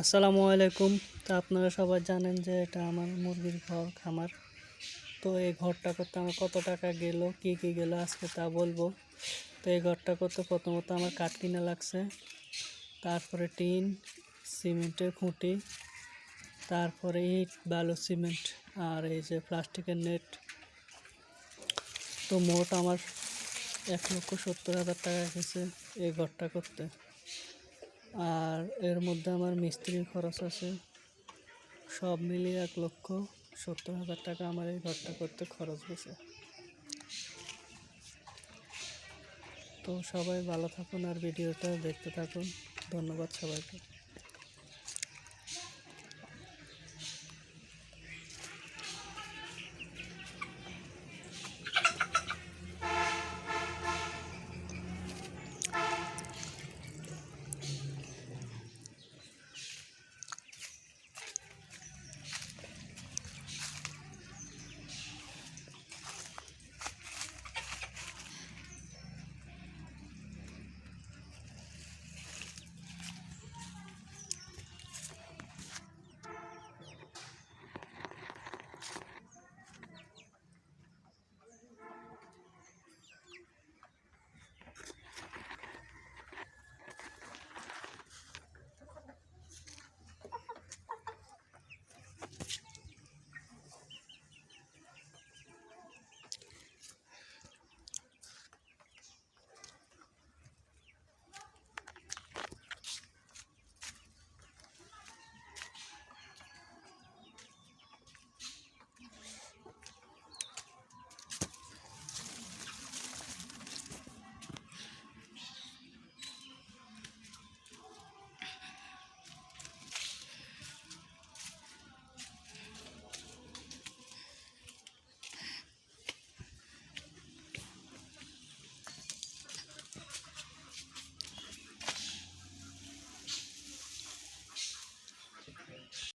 আসসালামু আলাইকুম। তো আপনারা সবাই জানেন যে এটা আমার মুরগির ঘর, খামার। তো এই ঘরটা করতে আমার কত টাকা গেল, কি কি গেল আজকে তা বলব। তো এই ঘরটা করতে প্রথমত আমার কাঠ কিনা লাগছে, তারপরে টিন, সিমেন্টের খুঁটি, তারপরে ইট, বালু, সিমেন্ট আর এই যে প্লাস্টিকের নেট। তো মোট আমার এক লক্ষ সত্তর হাজার টাকা গেছে এই ঘরটা করতে। আর এর মধ্যে আমার মিস্ত্রির খরচ আছে সব মিলিয়ে এক লক্ষ সত্তর হাজার টাকা আমার এই ঘরটা করতে খরচ গেছে তো সবাই ভালো থাকুন আর ভিডিওটা দেখতে থাকুন। ধন্যবাদ সবাইকে।